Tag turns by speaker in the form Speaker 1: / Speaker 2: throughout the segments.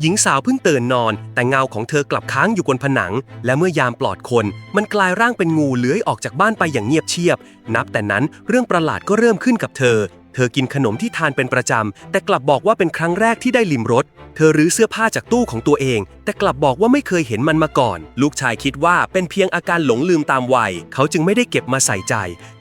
Speaker 1: หญิงสาวเพิ่งตื่นนอน แต่เงาของเธอกลับค้างอยู่บนผนัง และเมื่อยามปลอดคน มันกลายร่างเป็นงูเลื้อยออกจากบ้านไปอย่างเงียบเชียบ นับแต่นั้นเรื่องประหลาดก็เริ่มขึ้นกับเธอ เธอกินขนมที่ทานเป็นประจำ แต่กลับบอกว่าเป็นครั้งแรกที่ได้ลิมรส เธอรื้อเสื้อผ้าจากตู้ของตัวเอง แต่กลับบอกว่าไม่เคยเห็นมันมาก่อน ลูกชายคิดว่าเป็นเพียงอาการหลงลืมตามวัย เขาจึงไม่ได้เก็บมาใส่ใจ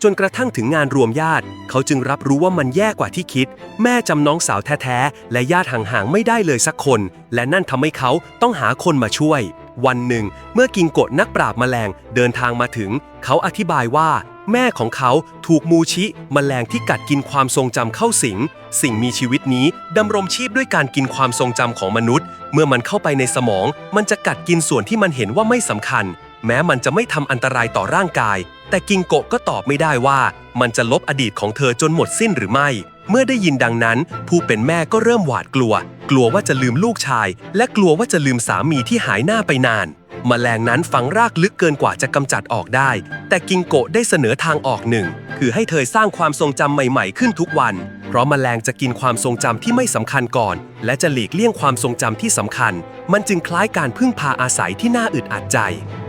Speaker 1: จนกระทั่งถึงงานรวมญาติ เขาจึงรับรู้ว่ามันแย่กว่าที่คิด แม่จำน้องสาวแท้ๆและญาติห่างๆไม่ได้เลยสักคน และนั่นทำให้เขาต้องหาคนมาช่วย วันหนึ่ง เมื่อกิงโกะนักปราบแมลงเดินทางมาถึง เขาอธิบายว่า แม่ของเขาถูกมูชิมแมลงที่กัดกินความทรงจำเข้าสิง สิ่งมีชีวิตนี้ดำรงชีพด้วยการกินความทรงจำของมนุษย์ เมื่อมันเข้าไปในสมอง มันจะกัดกินส่วนที่มันเห็นว่าไม่สำคัญ แม้มันจะไม่ทำอันตรายต่อร่างกาย แต่กิงโกะก็ตอบไม่ได้ว่า มันจะลบอดีตของเธอจนหมดสิ้นหรือไม่ เมื่อได้ยินดังนั้น ผู้เป็นแม่ก็เริ่มหวาดกลัว กลัวว่าจะลืมลูกชาย และกลัวว่าจะลืมสามีที่หายหน้าไปนานมแมลงนั้นฝังรากลึกเกินกว่าจะกำจัดออกได้ แต่กิงโกะได้เสนอทางออกหนึ่ง คือให้เธอสร้างความทรงจำใหม่ๆขึ้นทุกวัน เพราะมแมลงจะกินความทรงจำที่ไม่สำคัญก่อน และจะหลีกเลี่ยงความทรงจำที่สำคัญ มันจึงคล้ายการพึ่งพาอาศัยที่น่าอึดอัดใจ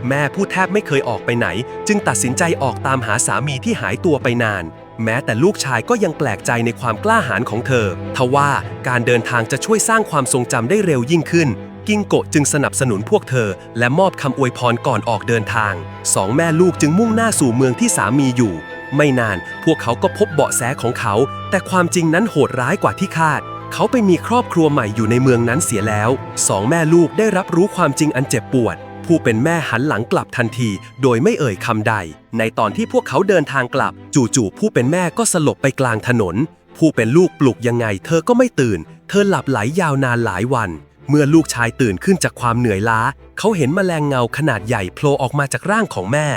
Speaker 1: แม่ผู้แทบไม่เคยออกไปไหน จึงตัดสินใจออกตามหาสามีที่หายตัวไปนาน แม้แต่ลูกชายก็ยังแปลกใจในความกล้าหาญของเธอ ทว่าการเดินทางจะช่วยสร้างความทรงจำได้เร็วยิ่งขึ้น กิงโกะจึงสนับสนุนพวกเธอ และมอบคำอวยพรก่อนออกเดินทาง สองแม่ลูกจึงมุ่งหน้าสู่เมืองที่สามีอยู่ ไม่นานพวกเขาก็พบเบาะแสของเขา แต่ความจริงนั้นโหดร้ายกว่าที่คาด เขาไปมีครอบครัวใหม่อยู่ในเมืองนั้นเสียแล้ว สองแม่ลูกได้รับรู้ความจริงอันเจ็บปวด ผู้เป็นแม่หันหลังกลับทันที โดยไม่เอ่ยคำใด ในตอนที่พวกเขาเดินทางกลับ จู่ๆผู้เป็นแม่ก็สลบไปกลางถนน ผู้เป็นลูกปลุกยังไง เธอก็ไม่ตื่น เธอหลับไหลยาวนานหลายวัน เมื่อลูกชายตื่นขึ้นจากความเหนื่อยล้า เขาเห็นแมลงเงาขนาดใหญ่โผล่ออกมาจากร่างของแม่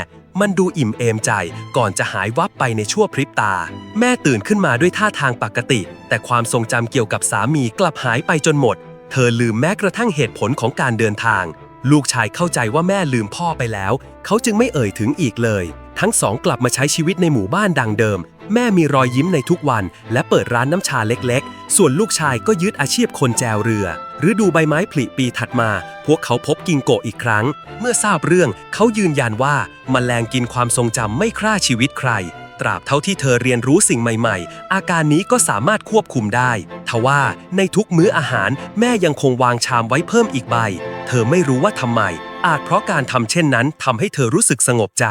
Speaker 1: มันดูอิ่มเอมใจ ก่อนจะหายวับไปในชั่วพริบตา แม่ตื่นขึ้นมาด้วยท่าทางปกติ แต่ความทรงจำเกี่ยวกับสามีกลับหายไปจนหมด เธอลืมแม้กระทั่งเหตุผลของการเดินทาง ลูกชายเข้าใจว่าแม่ลืมพ่อไปแล้ว เขาจึงไม่เอ่ยถึงอีกเลย ทั้งสองกลับมาใช้ชีวิตในหมู่บ้านดังเดิม แม่มีรอยยิ้มในทุกวัน และเปิดร้านน้ำชาเล็กๆ ส่วนลูกชายก็ยึดอาชีพคนแจวเรือ ฤดูใบไม้ผลิปีถัดมา พวกเขาพบกิงโกอีกครั้ง เมื่อทราบเรื่องเขายืนยันว่าแมลงกินความทรงจำไม่ฆ่าชีวิตใครตราบเท่าที่เธอเรียนรู้สิ่งใหม่ ๆ อาการนี้ก็สามารถควบคุมได้ ทว่าในทุกมื้ออาหารแม่ยังคงวางชามไว้เพิ่มอีกใบ เธอไม่รู้ว่าทำไม อาจเพราะการทำเช่นนั้นทำให้เธอรู้สึกสงบใจ